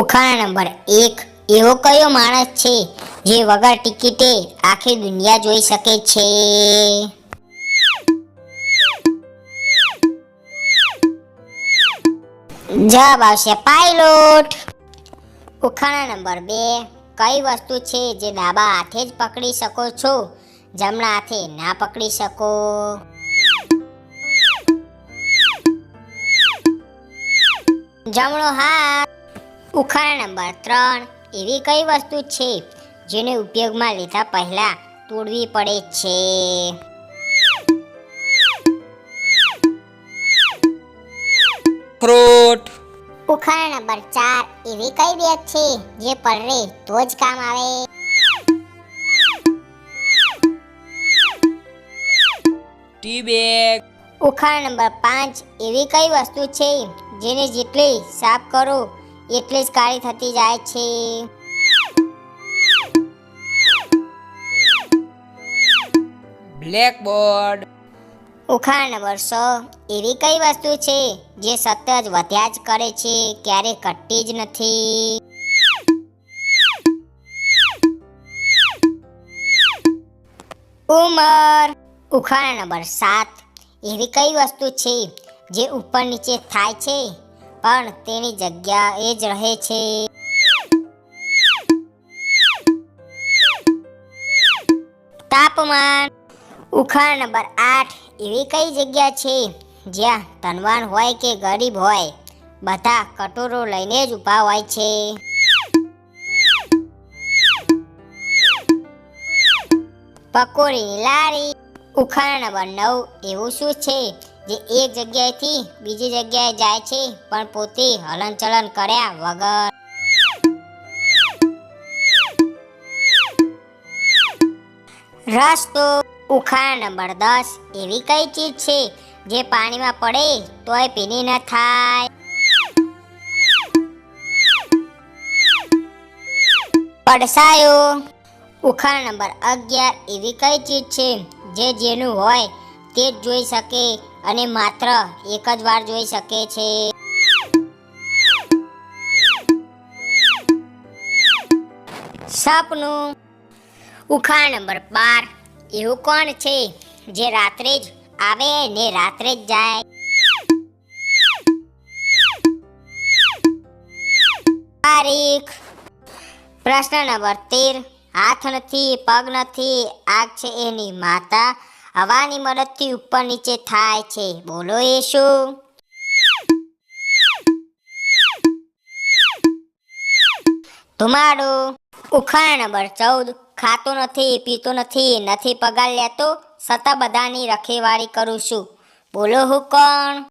ઉખાણા number એક. એવો કયો માણસ છે જે વગર ટિકિટે આખી દુનિયા જોઈ શકે છે? જવાબ આવશે પાયલોટ. ઉખાણા નંબર બે. કઈ વસ્તુ છે જે ડાબા હાથે જ પકડી શકો છો? જમણા હાથે ના પકડી શકો. જમણો હાથ. ઉખાણા નંબર ત્રણ એવી કઈ વસ્તુ છે જેને ઉપયોગમાં લીધા પહેલા તોડવી પડે છે? ફ્રૂટ ઉખાણા નંબર ચાર એવી કઈ બેગ છે જે પડરે તો જ કામ આવે? Tea bag. ઉખાણા નંબર પાંચ એવી કઈ વસ્તુ છે જેને જેટલી સાફ કરો એટલી જ કાળી થતી જાય છે. બ્લેકબોર્ડ ઉખાણ નંબર સો એવી કઈ વસ્તુ છે જે સતત વધ્યા જ કરે છે ક્યારે ઘટતી જ નથી? ઉમર. ઉખાણ નંબર સાત એવી કઈ વસ્તુ છે જે ઉપર નીચે થાય છે? પણ તેની જગ્યા એ જ રહે છે. તાપમાન. ઉખાણ નંબર આઠ એવી કઈ જગ્યા છે જ્યાં ધનવાન હોય કે ગરીબ હોય? બધા કટોરો લઈને જ ઊભા હોય છે. પકોડીની લારી. ઉખાણ નંબર નવ એવું શું છે? જે એક જગ્યાએથી બીજી જગ્યાએ જાય છે, પણ પોતે હલનચલન કર્યા વગર. રસ્તો, ઉખાણ નંબર દસ એવી કઈ ચીજ છે જે પાણીમાં પડે તોય પીની ન થાય. પડસાયો, ઉખાણ નંબર અગિયાર એવી કઈ ચીજ છે જે જેનું હોય તે જ જોઈ શકે. અને માત્ર એક જ વાર જોઈ શકે છે. સપનું. ઉખાણ નંબર બાર. એવું કોણ છે જે રાત્રે જ આવે ને રાત્રે જ જાય? તારીખ. પ્રશ્ન નંબર તેર. હાથ નથી, પગ નથી આગ છે એની માતા હવાની મદદથી ઉપર નીચે થાય છે. બોલો એ શું ધુમાડો. ઉખાણ નંબર ચૌદ. ખાતો નથી, પીતો નથી નથી પગાર લેતો છતાં બધાની રખેવાળી કરું છું. બોલો હું કોણ?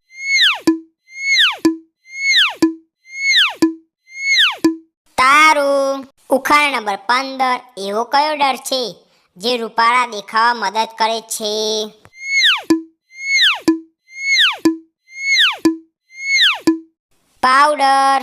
તારું. ઉખાણ નંબર પંદર. એવો કયો ડર છે? જે રૂપાળા દેખાવા મદદ કરે છે. પાવડર